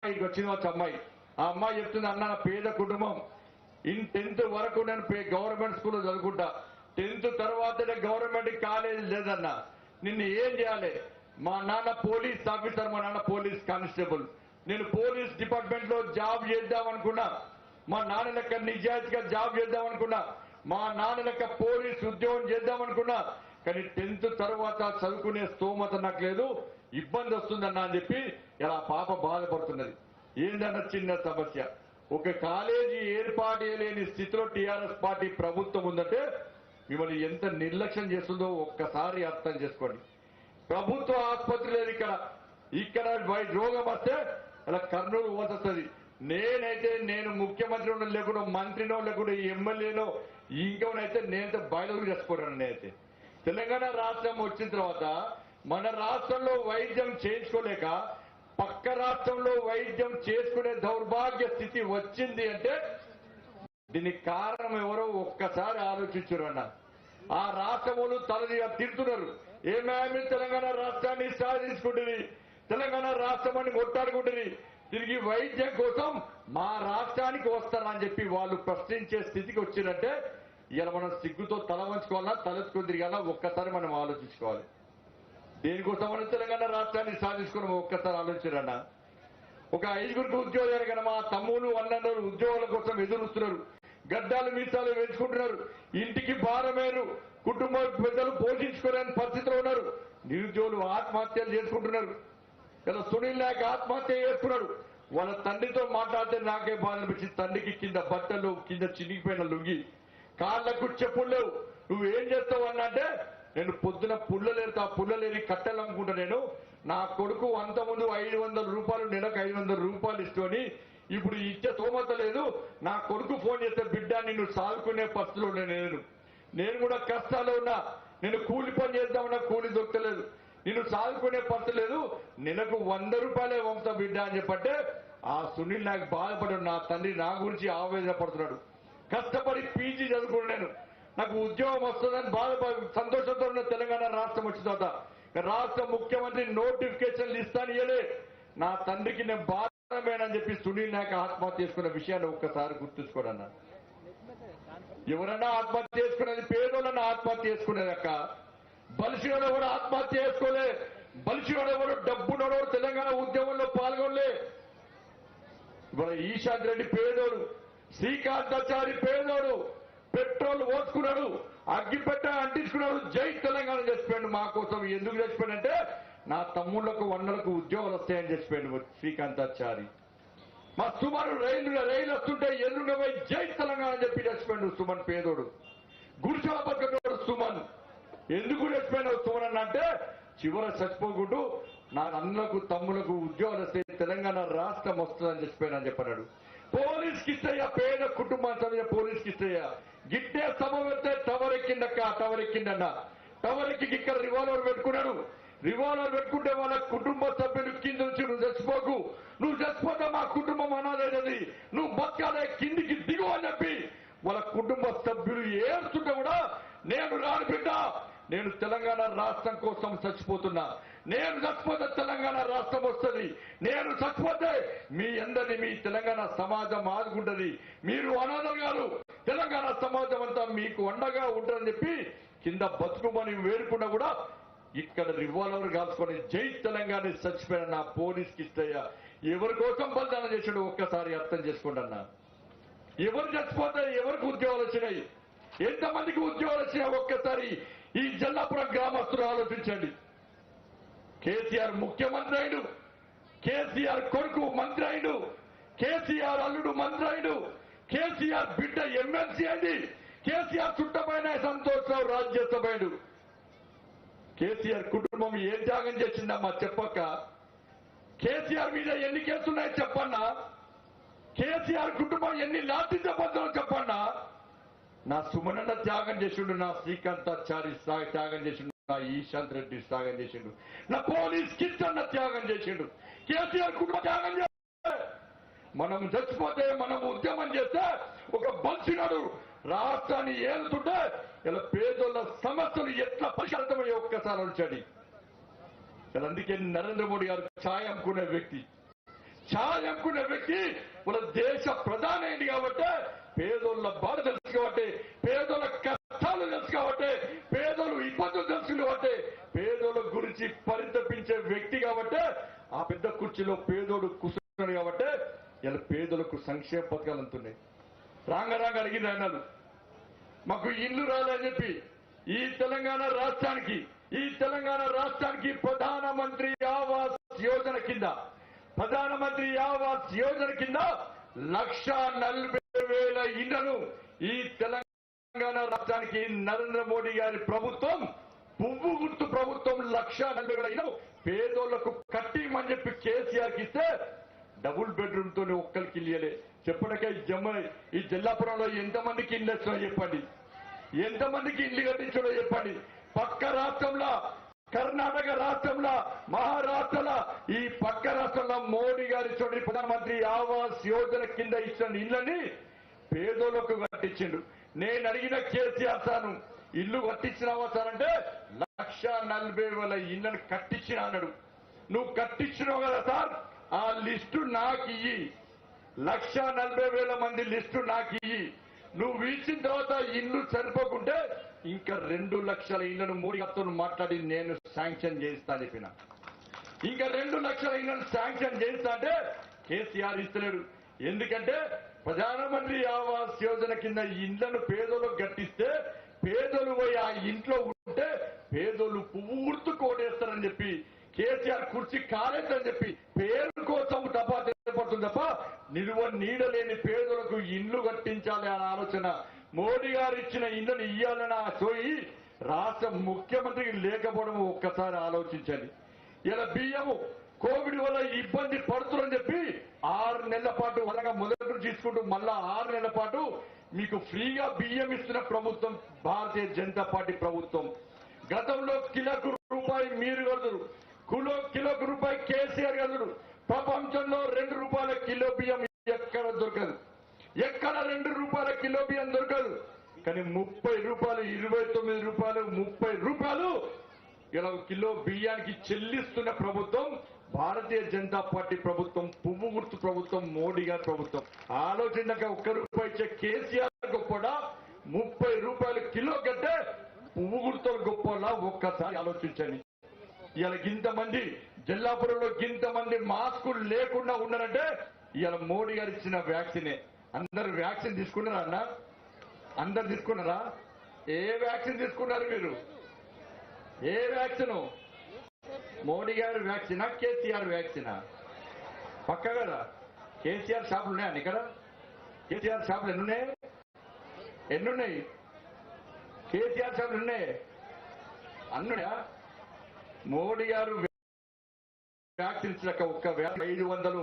ఇక్కడికి వచ్చింది వచ్చి అమ్మాయి. ఆ అమ్మాయి చెప్తుంది అన్న పేద కుటుంబం. ఇన్ టెన్త్ వరకు నేను పే- గవర్నమెంట్ స్కూల్లో చదువుకుంటా. టెన్త్ తర్వాతనే గవర్నమెంట్ కాలేజ్ లేదన్న. నిన్ను ఏం చేయాలి? మా నాన్న పోలీస్ ఆఫీసర్ మా నాన్న పోలీస్ కానిస్టేబుల్. నేను పోలీస్ డిపార్ట్మెంట్లో జాబ్ చేద్దాం అనుకున్నా మా నాన్న లెక్క నిజాయితీగా జాబ్ చేద్దాం అనుకున్నా మా నాన్న లెక్క పోలీస్ ఉద్యోగం చేద్దాం అనుకున్నా కానీ టెన్త్ తర్వాత చదువుకునే స్తోమత నాకు లేదు. ఇబ్బంది వస్తుందన్న అని చెప్పి ఇలా పాప బాధపడుతున్నది. ఏంటన్న చిన్న సమస్య? ఒక కాలేజీ ఏర్పాటు చేయలేని స్థితిలో టీఆర్ఎస్ పార్టీ ప్రభుత్వం ఉందంటే మిమ్మల్ని ఎంత నిర్లక్ష్యం చేస్తుందో ఒక్కసారి అర్థం చేసుకోండి. ప్రభుత్వ ఆసుపత్రి లేదు ఇక్కడ. ఇక్కడ వై- రోగం వస్తే అలా కర్నూలు పోతుంది. నేనైతే నేను ముఖ్యమంత్రి ఉన్న లేకుండా మంత్రినో లేకుండా ఎమ్మెల్యేనో ఇంకోనైతే నేనైతే బయలుదేరి చేసుకోరాను నేనైతే. తెలంగాణ రాష్ట్రం వచ్చిన తర్వాత మన రాష్ట్రంలో వైద్యం చేయించుకోలేక పక్క రాష్ట్రంలో వైద్యం చేసుకునే దౌర్భాగ్య స్థితి వచ్చింది అంటే దీనికి కారణం ఎవరో ఒక్కసారి ఆలోచించరు అన్న ఆ రాష్ట్రములు తలది తిడుతున్నారు. ఏమేమి తెలంగాణ రాష్ట్రాన్ని సాధించుకుంటుంది? తెలంగాణ రాష్ట్రం అని కొట్టాడుకుంటుంది తిరిగి వైద్యం కోసం మా రాష్ట్రానికి వస్తారని చెప్పి వాళ్ళు ప్రశ్నించే స్థితికి వచ్చిందంటే ఇలా మనం సిగ్గుతో తల వంచుకోవాలా తలెత్తుకుని తిరగాలా ఒక్కసారి మనం ఆలోచించుకోవాలి. దీనికోసం మనం తెలంగాణ రాష్ట్రాన్ని సాధించుకుని ఒక్కసారి ఆలోచించరన్నా. ఒక ఐదుగురికి ఉద్యోగాలు కనుక మా తమ్ములు అన్నలు ఉద్యోగాల కోసం ఎదురుస్తున్నారు. గడ్డాలు మీసాలు పెంచుకుంటున్నారు ఇంటికి భారమేరు కుటుంబ పెద్దలు పోషించుకోలేని పరిస్థితిలో ఉన్నారు. నిరుద్యోగులు ఆత్మహత్యలు చేసుకుంటున్నారు. ఇలా సునీల్ నాయక్ ఆత్మహత్య చేసుకున్నాడు. వాళ్ళ తండ్రితో మాట్లాడితే నాకే బాధ అనిపించింది. తండ్రికి కింద బట్టలు కింద చినిగిపోయిన లుంగి. కాళ్ళకు చెప్పులు లేవు. నువ్వు ఏం చేస్తావు అన్నంటే నేను పొద్దున పుల్లలేరుతా పుల్లలేని కట్టెలు అమ్ముకుంటా నేను. నా కొడుకు అంత ముందు ఐదు వందల రూపాయలు నెలకు ఐదు వందల రూపాయలు ఇస్తుని ఇప్పుడు ఇచ్చే తోమత లేదు. నా కొడుకు ఫోన్ చేస్తే బిడ్డ నిన్ను సాదుకునే పరిస్థితిలో నేను. నేను కూడా కష్టాలు ఉన్నా. నేను కూలి పని చేద్దామన్నా కూలి దొరకలేదు. నిన్ను సాదుకునే పరిస్థితి లేదు. నెలకు వంద రూపాయలే వంశ బిడ్డ అని చెప్పంటే ఆ సునీల్ నాకు బాధపడు నా తండ్రి నా గురించి ఆవేదన పడుతున్నాడు కష్టపడి పీజీ చదువుకున్నాను నాకు ఉద్యోగం వస్తుందని బాధపడి సంతోషంతో ఉన్న తెలంగాణ రాష్ట్రం వచ్చిన తర్వాత రాష్ట్ర ముఖ్యమంత్రి నోటిఫికేషన్లు ఇస్తాను ఇయలే నా తండ్రికి నేను బాధమేనని చెప్పి సునీల్ నాయక్ ఆత్మహత్య చేసుకున్న విషయాన్ని ఒక్కసారి గుర్తుంచుకోండి ఎవరన్నా ఆత్మహత్య చేసుకునేది పేదోళ్ళన్నా ఆత్మహత్య చేసుకునేదక్క బలిసినోడు ఎవరు ఆత్మహత్య చేసుకోలే. బలిసినోడు ఎవరు డబ్బునోడు తెలంగాణ ఉద్యమంలో పాల్గొనలే. ఇవాళ ఈశాంత్ రెడ్డి పేదోడు శ్రీకాంతాచారి పేదోడు పెట్రోల్ పోసుకున్నాడు అగ్గిపెట్ట అంటించుకున్నాడు జై తెలంగాణ చచ్చిపోయాడు మా కోసం ఎందుకు చచ్చిపోయాడంటే నా తమ్ముళ్ళకు వన్నలకు ఉద్యోగాలు వస్తాయని చచ్చిపోయాడు శ్రీకాంతాచారి. మా సుమన్ రైలు రైలు వస్తుంటే ఎల్లుండ పోయి జై తెలంగాణ అని చెప్పి చచ్చిపోయాడు సుమన్ పేదోడు. గురుచల బతుకున్నాడు సుమన్. ఎందుకు చచ్చిపోయినావు సుమన్ అన్న అంటే చివర చచ్చిపోకుంటూ నా అన్నలకు తమ్ములకు ఉద్యోగాలు వస్తే తెలంగాణ రాష్ట్రం వస్తుందని చచ్చిపోయినా చెప్పన్నాడు పోలీస్ ఇస్తాయా పేద కుటుంబానికి చదివే పోలీస్ కిష్టయ్య గిట్టే సభ పెడితే టవర్ ఎక్కిందక్క టవర్ ఎక్కిందన్న టవర్ ఎక్కి ఇక్కడ రివాల్వర్ పెట్టుకున్నాడు. రివాల్వర్ పెట్టుకుంటే వాళ్ళ కుటుంబ సభ్యులు కింద నుంచి నువ్వు చచ్చిపోకు. నువ్వు చచ్చిపోతే మా కుటుంబం అనాలేదని నువ్వు బతకాలే కిందికి దిగు అని చెప్పి వాళ్ళ కుటుంబ సభ్యులు ఏడుస్తుంటే కూడా నేను రాను బిడ్డ. నేను తెలంగాణ రాష్ట్రం కోసం చచ్చిపోతున్నా. నేను చచ్చిపోతే తెలంగాణ రాష్ట్రం వస్తుంది. నేను చచ్చిపోతే మీ అందరినీ మీ తెలంగాణ సమాజం ఆదుకుంటది. మీరు అనాథలు గారు తెలంగాణ సమాజం అంతా మీకు అండగా ఉంటారని చెప్పి కింద బతుకుమని వేడుకున్నా కూడా ఇక్కడ రివాల్వర్ కాల్చుకొని జై తెలంగాణ చచ్చిపోయిన నా పోలీస్ కిష్టయ్య. ఎవరి కోసం బలిదానం చేసాడు ఒక్కసారి అర్థం చేసుకోండి ఎవరు చచ్చిపోతే ఎవరికి ఉద్యోగాలు వచ్చినాయి? ఎంతమందికి ఉద్యోగాలు వచ్చినాయి ఒక్కసారి ఈ జల్లాపురం గ్రామస్తులు ఆలోచించండి. కేసీఆర్ ముఖ్యమంత్రి అయిడు కేసీఆర్ కొడుకు మంత్రి అయిడు కేసీఆర్ అల్లుడు మంత్రి అయిడు కేసీఆర్ బిడ్డ ఎమ్మెల్సీ అండి. కేసీఆర్ చుట్టపైన సంతోషరావు రాజ్యసభ్యుడు. కేసీఆర్ కుటుంబం ఏం త్యాగం చేసిందమ్మా చెప్పక్క. కేసీఆర్ మీద ఎన్ని కేసులున్నాయో చెప్పన్నా. కేసీఆర్ కుటుంబం ఎన్ని లాఠీ చెప్పొద్దో చెప్పన్నా. నా సుమనన్న త్యాగం చేసిండు నా శ్రీకాంతాచారి సా- త్యాగం చేసిండు నా ఈశాంత్ రెడ్డి త్యాగం చేసిండు. నా పోలీస్ కిట్ అన్న త్యాగం చేసిండు. కేసీఆర్ కుటుంబం త్యాగం మనం చచ్చిపోతే మనం ఉద్యమం చేస్తే ఒక బలిసినాడు రాష్ట్రాన్ని ఏలుతుంటే ఇలా పేదోళ్ళ సమస్యలు ఎట్లా పరిష్కరితమయ్యే ఒక్కసారి వచ్చాడు ఇలా అందుకే నరేంద్ర మోడీ గారు ఛాయ్ అమ్ముకునే వ్యక్తి. ఛాయ్ అనుకునే వ్యక్తి మన దేశ ప్రధాని అయింది కాబట్టి పేదోళ్ళ బాధ తెలుసు కాబట్టి పేదోళ్ళ కష్టాలు తెలుసు కాబట్టి పేదోళ్ళు ఇబ్బందులు తెలుసు కాబట్టి పేదోళ్ళ గురించి పరితపించే వ్యక్తి కాబట్టి ఆ పెద్ద కుర్చీలో పేదోడు కుసు సంక్షేమ పథకాలు అంటున్నాయి. రాంగ రాంగ అడిగింది అన్నారు మాకు ఇల్లు రాలని చెప్పి ఈ తెలంగాణ రాష్ట్రానికి ఈ తెలంగాణ రాష్ట్రానికి ప్రధానమంత్రి ఆవాస్ యోజన కింద ప్రధానమంత్రి ఆవాస్ యోజన కింద లక్ష నలభై వేల ఇళ్ళను ఈ తెలంగాణ రాష్ట్రానికి నరేంద్ర మోడీ గారి ప్రభుత్వం పువ్వు గుర్తు ప్రభుత్వం లక్ష నలభై వేల ఇళ్ళను పేదోళ్ళకు కట్టిమని చెప్పి కేసీఆర్కి ఇస్తే డబుల్ బెడ్రూమ్తో ఒక్కరికి ఇల్లలే చెప్పడాక జమ్మ ఈ జిల్లాపురంలో ఎంతమందికి ఇల్లు వచ్చినా చెప్పండి. ఎంతమందికి ఇల్లు కట్టించడో చెప్పండి. పక్క రాష్ట్రంలో కర్ణాటక రాష్ట్రంలో మహారాష్ట్రలో ఈ పక్క రాష్ట్రంలో మోడీ గారి చూడండి ప్రధానమంత్రి ఆవాస్ యోజన కింద ఇచ్చిన ఇళ్ళని పేదోళ్ళకు కట్టించిండు. నేను అడిగిన కేసీఆర్ సార్ను ఇల్లు కట్టించినావా సార్? అంటే లక్ష నలభై వేల ఇళ్ళని కట్టించిన అన్నాడు. నువ్వు కట్టించినావు కదా సార్ ఆ లిస్టు నాకు ఇయ్యి లక్ష నలభై వేల మంది లిస్టు నాకు ఇయ్యి నువ్వు ఇచ్చిన తర్వాత ఇల్లు సరిపోకుంటే ఇంకా రెండు లక్షల ఇళ్ళను మూడు గారితో మాట్లాడి నేను శాంక్షన్ చేయిస్తాను చెప్పిన. ఇంకా రెండు లక్షల ఇళ్ళను శాంక్షన్ చేస్తా అంటే కేసీఆర్ ఇస్తలేడు. ఎందుకంటే ప్రధానమంత్రి ఆవాస్ యోజన కింద ఇండ్లను పేదలకు గట్టిస్తే పేదలు పోయి ఆ ఇంట్లో ఉంటే పేదోళ్ళు పూర్తి కోడేస్తారని చెప్పి కేసీఆర్ కుర్చీ కాలేదని చెప్పి పేరు కోసం డబ్బా పడుతుంది తప్ప నిలువ నీడలేని పేదలకు ఇండ్లు కట్టించాలి అనే ఆలోచన మోడీ గారు ఇచ్చిన ఇండ్లను ఇయ్యాలని ఆ సోయి రాష్ట్ర ముఖ్యమంత్రికి లేకపోవడం ఒక్కసారి ఆలోచించండి. ఇలా బియ్యము కోవిడ్ వల్ల ఇబ్బంది పడుతుందని చెప్పి ఆరు నెలల పాటు అలాగా మొదటి తీసుకుంటూ మళ్ళా ఆరు నెలల పాటు మీకు ఫ్రీగా బియ్యం ఇస్తున్న ప్రభుత్వం భారతీయ జనతా పార్టీ ప్రభుత్వం. గతంలో కిలకు రూపాయి మీరు కదురు కిలో కిలోకి రూపాయి కేసీఆర్ కదురు ప్రపంచంలో రెండు రూపాయల కిలో బియ్యం ఎక్కడ దొరకదు? ఎక్కడ రెండు రూపాయల కిలో బియ్యం దొరకదు? కానీ ముప్పై రూపాయలు ఇరవై తొమ్మిది రూపాయలు ముప్పై రూపాయలు ఇలా కిలో బియ్యానికి చెల్లిస్తున్న ప్రభుత్వం భారతీయ జనతా పార్టీ ప్రభుత్వం పువ్వు గుర్తు ప్రభుత్వం మోడీ గారి ప్రభుత్వం. ఆలోచించక ఒక్క రూపాయి ఇచ్చే కేసీఆర్ గొప్పడా ముప్పై రూపాయలు కిలో కంటే పువ్వు గుర్తులు గొప్పలా ఒక్కసారి ఆలోచించండి. ఇలా ఇంతమంది జిల్లాపురంలో ఇంతమంది మాస్కులు లేకుండా ఉన్నారంటే ఇవాళ మోడీ గారు ఇచ్చిన వ్యాక్సినే. అందరు వ్యాక్సిన్ తీసుకున్నారా అన్న? అందరు తీసుకున్నారా? ఏ వ్యాక్సిన్ తీసుకున్నారు మీరు? ఏ వ్యాక్సిన్? మోడీ గారి వ్యాక్సినా కేసీఆర్ వ్యాక్సినా? పక్క కదా? కేసీఆర్ షాపులు ఉన్నాయండి ఇక్కడ కేసీఆర్ షాపులు ఎన్నున్నాయి? ఎన్నున్నాయి? కేసీఆర్ షాపులు ఉన్నాయి అన్నుడా మోడీ గారు వ్యాక్సిన్ ఇచ్చినాక ఒక్క ఐదు వందలు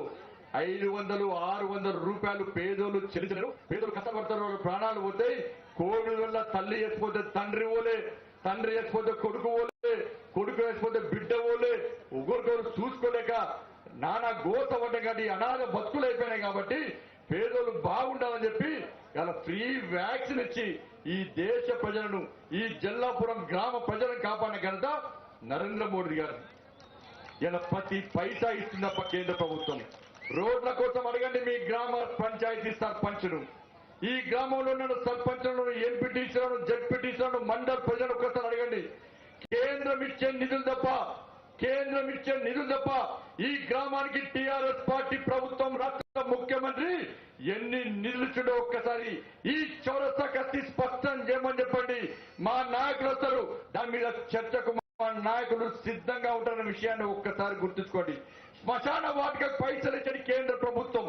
ఐదు వందలు ఆరు వందల రూపాయలు పేదోళ్ళు చెల్లించరు పేదలు కష్టపడతారు వాళ్ళ ప్రాణాలు పోతాయి కోవిడ్ వల్ల తల్లి వేసిపోతే తండ్రి ఓలే తండ్రి వేసిపోతే కొడుకు ఓలే కొడుకు వేసిపోతే బిడ్డ ఓలే ఒకరికొకరు చూసుకోలేక నానా గోత పడ్డం కాబట్టి అనాథ బతుకులు అయిపోయినాయి కాబట్టి పేదోళ్ళు బాగుండాలని చెప్పి ఇలా ఫ్రీ వ్యాక్సిన్ ఇచ్చి ఈ దేశ ప్రజలను ఈ జల్లాపురం గ్రామ ప్రజలను కాపాడిన ఘనత నరేంద్ర మోడీ గారు ఇలా ప్రతి పైసా ఇస్తున్న కేంద్ర ప్రభుత్వం రోడ్ల కోసం అడగండి మీ గ్రామ పంచాయతీ సర్పంచులు. ఈ గ్రామంలో ఉన్న సర్పంచులను ఎంపీటీసీలను జడ్పీటీసీలను మండల ప్రజలు ఒకసారి అడగండి. కేంద్రం ఇచ్చే నిధులు తప్ప కేంద్రం ఇచ్చే నిధులు తప్ప ఈ గ్రామానికి టీఆర్ఎస్ పార్టీ ప్రభుత్వం రాష్ట్ర ముఖ్యమంత్రి ఎన్ని నిధులు ఒక్కసారి ఈ చౌరస్తా కత్తి స్పష్టం చేయమని చెప్పండి. మా నాయకులు వస్తారు. దాని మీద చర్చకు నాయకులు సిద్ధంగా ఉంటారన్న విషయాన్ని ఒక్కసారి గుర్తుంచుకోండి. శ్మశాన వాటికకు పైసలు ఇచ్చేది కేంద్ర ప్రభుత్వం.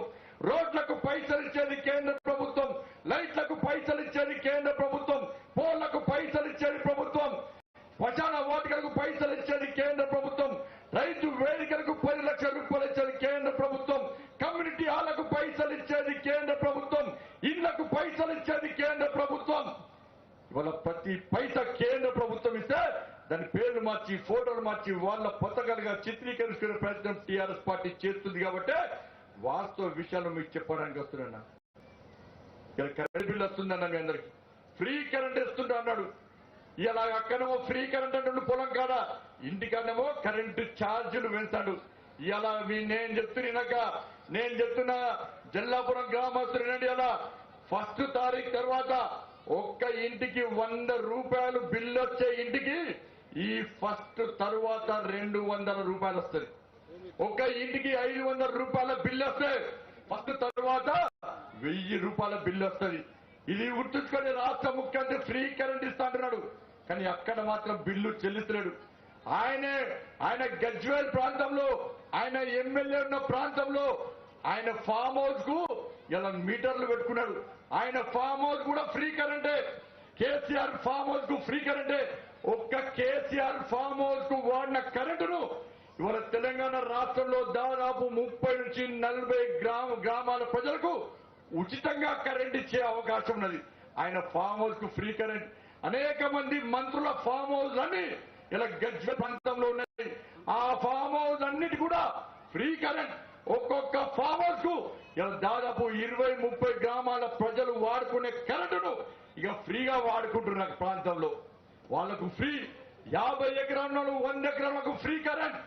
రోడ్లకు పైసలు ఇచ్చేది కేంద్ర ప్రభుత్వం. లైట్లకు పైసలు ఇచ్చేది కేంద్ర ప్రభుత్వం. పోళ్ళకు పైసలు ఇచ్చేది ప్రభుత్వం. శ్మశాన వాటికలకు పైసలు ఇచ్చేది కేంద్ర ప్రభుత్వం. రైతు వేదికలకు పది లక్షల రూపాయలు ఇచ్చేది కేంద్ర ప్రభుత్వం. కమ్యూనిటీ హాళ్ళకు పైసలు ఇచ్చేది కేంద్ర ప్రభుత్వం. ఇళ్ళకు పైసలు ఇచ్చేది కేంద్ర ప్రభుత్వం. ఇవాళ ప్రతి పైస కేంద్ర ప్రభుత్వం ఇస్తే దాని పేర్లు మార్చి ఫోటోలు మార్చి వాళ్ళ పతకాలుగా చిత్రీకరించుకునే ప్రయత్నం టీఆర్ఎస్ పార్టీ చేస్తుంది కాబట్టి వాస్తవ విషయాలు మీకు చెప్పడానికి వస్తున్నా ఇక్కడ కరెంట్ బిల్ వస్తుందన్న మీ అందరికి. ఫ్రీ కరెంట్ ఇస్తుంటా అన్నాడు. ఇలా అక్కడేమో ఫ్రీ కరెంట్ అంటుండు పొలం కాడ. ఇంటికన్నేమో కరెంటు ఛార్జీలు పెంచాడు ఇలా మీ నేను చెప్తున్నాక నేను చెప్తున్నా జల్లాపురం గ్రామస్తులు వినండి అలా ఫస్ట్ తారీఖు తర్వాత ఒక్క ఇంటికి వంద రూపాయలు బిల్లు వచ్చే ఇంటికి ఈ ఫస్ట్ తరువాత రెండు వందల రూపాయలు వస్తుంది ఒక ఇంటికి ఐదు వందల రూపాయల బిల్లు వస్తే ఫస్ట్ తరువాత వెయ్యి రూపాయల బిల్లు వస్తుంది. ఇది గుర్తుంచుకొని రాష్ట్ర ముఖ్యమంత్రి ఫ్రీ కరెంట్ ఇస్తా అంటున్నాడు. కానీ అక్కడ మాత్రం బిల్లు చెల్లిస్తున్నాడు ఆయనే ఆయన గజ్వేల్ ప్రాంతంలో ఆయన ఎమ్మెల్యే ఉన్న ప్రాంతంలో ఆయన ఫామ్ హౌస్కు ఇలా మీటర్లు పెట్టుకున్నాడు. ఆయన ఫామ్ హౌస్ కూడా ఫ్రీ కరెంటే. కేసీఆర్ ఫామ్ హౌస్కు ఫ్రీ కరెంటే. ఒక్క కేసీఆర్ ఫామ్ హౌస్కు వాడిన కరెంటును ఇవాళ తెలంగాణ రాష్ట్రంలో దాదాపు ముప్పై నుంచి నలభై గ్రామ గ్రామాల ప్రజలకు ఉచితంగా కరెంట్ ఇచ్చే అవకాశం ఉన్నది. ఆయన ఫామ్ హౌస్కు ఫ్రీ కరెంట్. అనేక మంది మంత్రుల ఫామ్ హౌస్ అన్ని ఇలా గజ్వ ప్రాంతంలో ఉన్నాయి. ఆ ఫామ్ హౌస్ అన్నిటి కూడా ఫ్రీ కరెంట్. ఒక్కొక్క ఫామ్ హౌస్కు ఇలా దాదాపు ఇరవై ముప్పై గ్రామాల ప్రజలు వాడుకునే కరెంటును ఇక ఫ్రీగా వాడుకుంటున్నారు ప్రాంతంలో. వాళ్ళకు ఫ్రీ. యాభై ఎకరాల వంద ఎకరాలకు ఫ్రీ కరెంట్.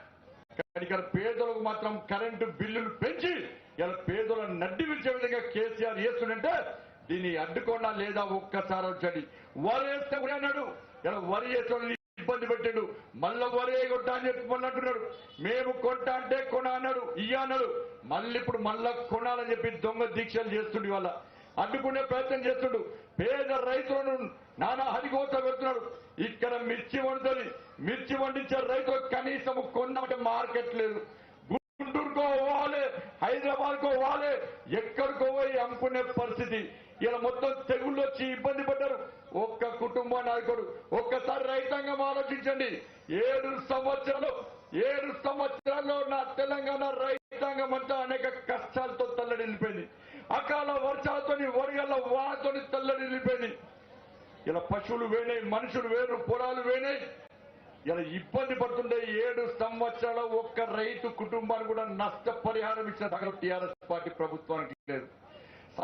కానీ ఇక్కడ పేదలకు మాత్రం కరెంటు బిల్లులు పెంచి ఇలా పేదల నడ్డి విడిచే విధంగా కేసీఆర్ చేస్తుందంటే దీన్ని అడ్డుకోనా లేదా ఒక్కసారి వచ్చండి వరి వేస్తే కూడా అన్నాడు. ఇలా వరి వేసిన ఇబ్బంది పెట్టాడు. మళ్ళీ వరి కొట్టా అని చెప్పి మళ్ళీ అంటున్నాడు. మేము కొంటా అంటే కొన అన్నాడు. ఇయ్య అన్నాడు. మళ్ళీ ఇప్పుడు మళ్ళా కొనాలని చెప్పి దొంగ దీక్షలు చేస్తుండే వాళ్ళ అడ్డుకునే ప్రయత్నం చేస్తుండు. పేద రైతులను నానా హరికోత పెడుతున్నాడు ఇక్కడ మిర్చి వండుతుంది. మిర్చి వండించే రైతు కనీసం కొన్నామంటే మార్కెట్ లేదు. గుంటూరుకో పోవాలి హైదరాబాద్ కో పోవాలి ఎక్కడికో పోయి అమ్ముకునే పరిస్థితి. ఇలా మొత్తం తెగుళ్ళు వచ్చి ఇబ్బంది పడ్డారు. ఒక్క కుటుంబ నాయకుడు ఒక్కసారి రైతాంగం ఆలోచించండి. ఏడు సంవత్సరాలు ఏడు సంవత్సరాల్లో నా తెలంగాణ రైతాంగం అంతా అనేక కష్టాలతో తల్లడిల్లిపోయింది. అకాల వర్షాలతోని వరిగల్ల వానతోని తల్లడిల్లిపోయింది. ఇలా పశువులు వేనాయి మనుషులు వేరు పొలాలు వేనాయి ఇలా ఇబ్బంది పడుతుండే ఏడు సంవత్సరాల ఒక్క రైతు కుటుంబానికి కూడా నష్టపరిహారం ఇచ్చిన దగ్గర టీఆర్ఎస్ పార్టీ ప్రభుత్వానికి లేదు.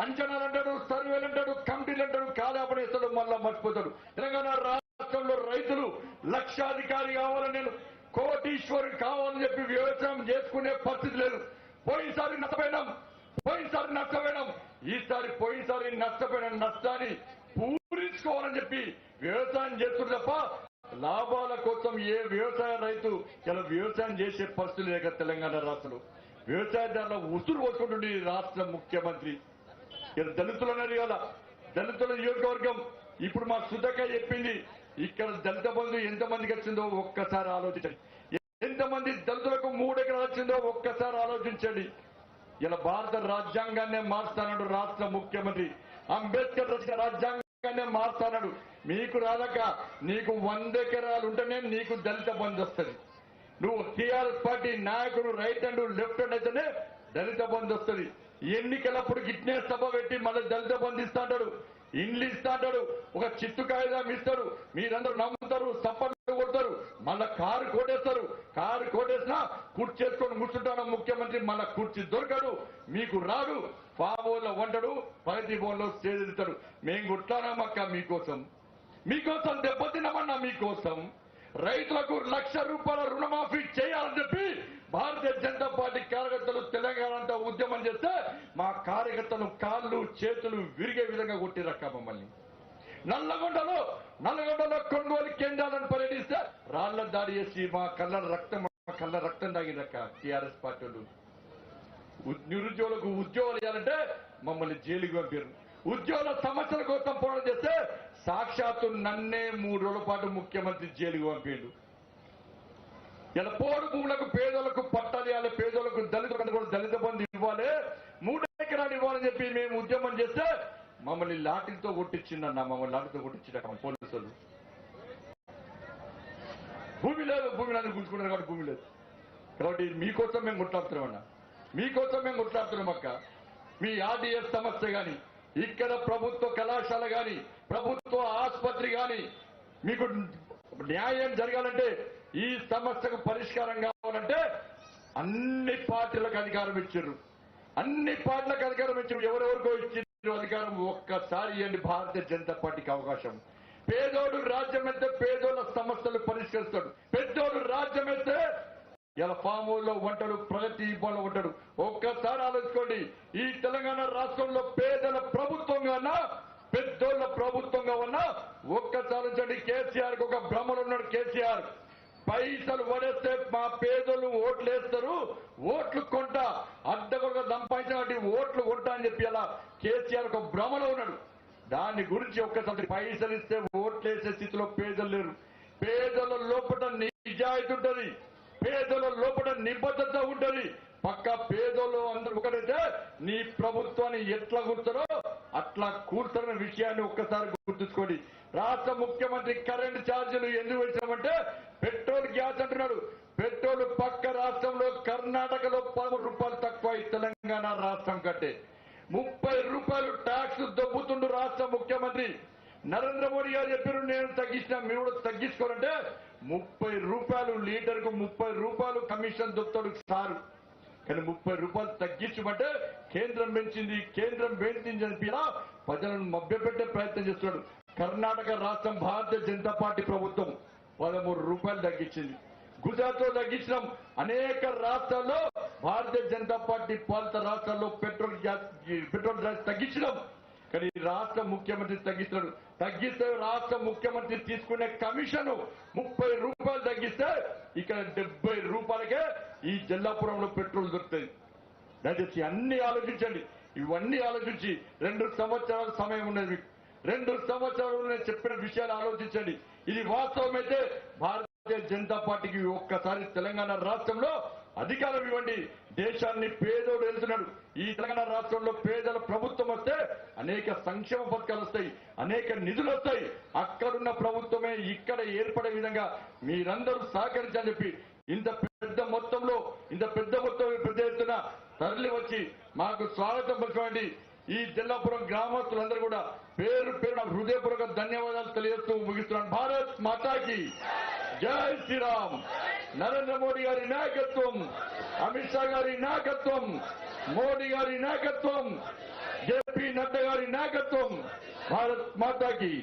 అంచనాలు అంటాడు సర్వేలు అంటాడు కమిటీలు అంటాడు కాలాపన మళ్ళా మర్చిపోతాడు తెలంగాణ రాష్ట్రంలో రైతులు లక్షాధికారి కావాలని నేను కోటీశ్వరు కావాలని చెప్పి వ్యవసాయం చేసుకునే పరిస్థితి లేదు. పోయినసారి నష్టపోయినాం పోయినసారి నష్టపోయినాం. ఈసారి పోయినసారి నష్టపోయిన నష్టాన్ని పూరించుకోవాలని చెప్పి వ్యవసాయం చేస్తుంది తప్ప లాభాల కోసం ఏ వ్యవసాయ రైతు ఇలా వ్యవసాయం చేసే పరిస్థితి లేక తెలంగాణ రాష్ట్రంలో. వ్యవసాయదారుల ఉసురు కొట్టుకుంటుంది రాష్ట్ర ముఖ్యమంత్రి. ఇలా దళితులు అన్నారు కదా దళితుల నియోజకవర్గం ఇప్పుడు మా సుధక చెప్పింది. ఇక్కడ దళిత బంధు ఎంతమందికి వచ్చిందో ఒక్కసారి ఆలోచించండి. ఎంతమంది దళితులకు మూడు ఎకరాలు వచ్చిందో ఒక్కసారి ఆలోచించండి. ఇలా భారత రాజ్యాంగాన్నే మారుస్తానడు రాష్ట్ర ముఖ్యమంత్రి అంబేద్కర్ రచన నేను మారుస్తానడు మీకు రాదక నీకు వంద ఎకరాలు ఉంటేనే నీకు దళిత బంధు వస్తుంది. నువ్వు టీఆర్ఎస్ పార్టీ నాయకుడు రైట్ హ్యాండ్ లెఫ్ట్ హ్యాండ్ అయితేనే దళిత బంధు వస్తుంది. ఎన్నికలప్పుడు గిట్నే సభ పెట్టి మళ్ళీ దళిత బంధు ఇస్తా అంటాడు. ఇండ్లు ఇస్తా అంటాడు ఒక చిట్టు కాగితం ఇస్తాడు మీరందరూ నమ్ముతారు సప్పట్లు కొడతారు మళ్ళా కారు కొట్టేస్తారు కారు కొట్టేసినా కుర్చీ చేసుకొని కూర్చుంటాను ముఖ్యమంత్రి మళ్ళా కుర్చీ దొరకడు మీకు రాడు పాబోలో వంటడు ప్రగతి బోన్లో చేదిస్తాడు మేము కొట్లానామక్క మీకోసం. మీకోసం దెబ్బతినమన్నా మీకోసం. రైతులకు లక్ష రూపాయల రుణమాఫీ చేయాలని చెప్పి భారతీయ జనతా పార్టీ కార్యకర్తలు తెలంగాణ అంతా ఉద్యమం చేస్తే మా కార్యకర్తలు కాళ్ళు చేతులు విరిగే విధంగా కొట్టిరక్క మమ్మల్ని. నల్లగొండలో నల్లగొండలో కొనుగోలు కేంద్రాలను పర్యటిస్తే రాళ్ళ దాడి చేసి మా కళ్ళ రక్తం మా కళ్ళ రక్తం తాగిరక్క టీఆర్ఎస్ పార్టీ నిరుద్యోగులకు ఉద్యోగాలు ఇవ్వాలంటే మమ్మల్ని జైలుకి పంపారు ఉద్యోగుల సమస్యల కోసం పోరాటం చేస్తే సాక్షాత్తు నన్నే మూడు రోజుల పాటు ముఖ్యమంత్రి జైలుకి పంపిండు ఇలా పోడు భూములకు పేదలకు పట్టాలి పేదలకు దళితులకు కూడా దళిత బంధు ఇవ్వాలి. మూడు ఎకరాలు ఇవ్వాలని చెప్పి మేము ఉద్యమం చేస్తే మమ్మల్ని లాఠీలతో కొట్టించిందన్న మమ్మల్ని లాఠీతో కొట్టించిన పోలీసులు. భూమి లేదు భూమి నన్ను గుంజుకున్నారు కాబట్టి భూమి లేదు. కాబట్టి మీకోసం మేము కొట్లాడుతున్నామన్న మీకోసం మేము కొట్లాడుతున్నాం అక్క. మీ ఆర్డీఎస్ సమస్య కానీ ఇక్కడ ప్రభుత్వ కళాశాల కానీ ప్రభుత్వ ఆసుపత్రి కానీ మీకు న్యాయం జరగాలంటే ఈ సమస్యకు పరిష్కారం కావాలంటే అన్ని పార్టీలకు అధికారం ఇచ్చారు. అన్ని పార్టీలకు అధికారం ఇచ్చారు. ఎవరెవరికో ఇచ్చిన అధికారం? ఒక్కసారి ఇవ్వండి. భారతీయ జనతా పార్టీకి అవకాశం. పేదోడు రాజ్యం అయితే పేదోళ్ళ సమస్యలు పరిష్కరిస్తాడు. పెద్దోడు రాజ్యం అయితే ఇలా ఫామ్ హౌల్లో ఉంటాడు ప్రగతి భవన్లో ఉంటాడు. ఒక్కసారి ఆలోచించుకోండి. ఈ తెలంగాణ రాష్ట్రంలో పేదల ప్రభుత్వంగా ఉన్నా పెద్దోళ్ళ ప్రభుత్వంగా ఉన్నా ఒక్కసారి చూడండి కేసీఆర్ ఒక భ్రమలు ఉన్నాడు. కేసీఆర్ పైసలు పడేస్తే మా పేదలు ఓట్లు వేస్తారు ఓట్లు కొంటా అడ్డగొడగా సంపాదించిన ఓట్లు కొంటా అని చెప్పి అలా కేసీఆర్ ఒక భ్రమలో ఉన్నాడు. దాని గురించి ఒక్కసారి పైసలు ఇస్తే ఓట్లు వేసే స్థితిలో పేదలు లేరు. పేదల లోపల నిజాయితీ ఉంటుంది. పేదల లోపల నిబద్ధత ఉంటుంది. పక్క పేదోళ్ళు అందరూ ఒకటైతే నీ ప్రభుత్వాన్ని ఎట్లా కూర్తారో అట్లా కూర్చున్న విషయాన్ని ఒక్కసారి గుర్తుంచుకోండి. రాష్ట్ర ముఖ్యమంత్రి కరెంట్ ఛార్జీలు ఎందుకు పెంచామంటే పెట్రోల్ గ్యాస్ అంటున్నాడు. పెట్రోల్ పక్క రాష్ట్రంలో కర్ణాటకలో పదమూడు రూపాయలు తక్కువ తెలంగాణ రాష్ట్రం కంటే. ముప్పై రూపాయలు ట్యాక్స్ దొబ్బుతుండు రాష్ట్ర ముఖ్యమంత్రి. నరేంద్ర మోడీ గారు చెప్పారు నేను తగ్గించిన మీరు కూడా తగ్గించుకోరంటే ముప్పై రూపాయలు లీటర్కు ముప్పై రూపాయలు కమిషన్ దొబ్బుతాడు సారు. కానీ ముప్పై రూపాయలు తగ్గించమంటే కేంద్రం పెంచింది కేంద్రం పెంచింది అని ప్రజలను మభ్యపెట్టే ప్రయత్నం చేస్తున్నాడు. కర్ణాటక రాష్ట్రం భారతీయ జనతా పార్టీ ప్రభుత్వం పదమూడు రూపాయలు తగ్గించింది. గుజరాత్లో తగ్గించడం అనేక రాష్ట్రాల్లో భారతీయ జనతా పార్టీ పాలిత రాష్ట్రాల్లో పెట్రోల్ గ్యాస్ పెట్రోల్ గ్యాస్ తగ్గించడం కానీ రాష్ట్ర ముఖ్యమంత్రి తగ్గిస్తాడు. తగ్గిస్తే రాష్ట్ర ముఖ్యమంత్రి తీసుకునే కమిషన్ ముప్పై రూపాయలు తగ్గిస్తే ఇక్కడ డెబ్బై రూపాయలకే ఈ జల్లాపురంలో పెట్రోల్ దొరుకుతుంది దయచేసి అన్ని ఆలోచించండి. ఇవన్నీ ఆలోచించి రెండు సంవత్సరాల సమయం ఉన్నది మీకు. రెండు సంవత్సరాలు నేను చెప్పిన విషయాలు ఆలోచించండి. ఇది వాస్తవమైతే భారతీయ జనతా పార్టీకి ఒక్కసారి తెలంగాణ రాష్ట్రంలో అధికారం ఇవ్వండి. దేశాన్ని పేదోడు వెళ్తున్నాడు ఈ తెలంగాణ రాష్ట్రంలో పేదల ప్రభుత్వం వస్తే అనేక సంక్షేమ పథకాలు వస్తాయి అనేక నిధులు వస్తాయి. అక్కడున్న ప్రభుత్వమే ఇక్కడ ఏర్పడే విధంగా మీరందరూ సహకరించని చెప్పి ఇంత పెద్ద మొత్తంలో ఇంత పెద్ద మొత్తం పెద్ద ఎత్తున తరలి వచ్చి మాకు స్వాగతం పలకండి ఈ జిల్లాపురం గ్రామస్తులందరూ కూడా పేరు పేరున హృదయపూర్వక ధన్యవాదాలు తెలియజేస్తూ ముగిస్తున్నాను. భారత్ మాతాకి జై శ్రీరామ్. నరేంద్ర మోడీ గారి నాయకత్వం అమిత్ షా గారి నాయకత్వం మోడీ గారి నాయకత్వం జేపీ నడ్డా గారి నాయకత్వం. భారత్ మాతాకి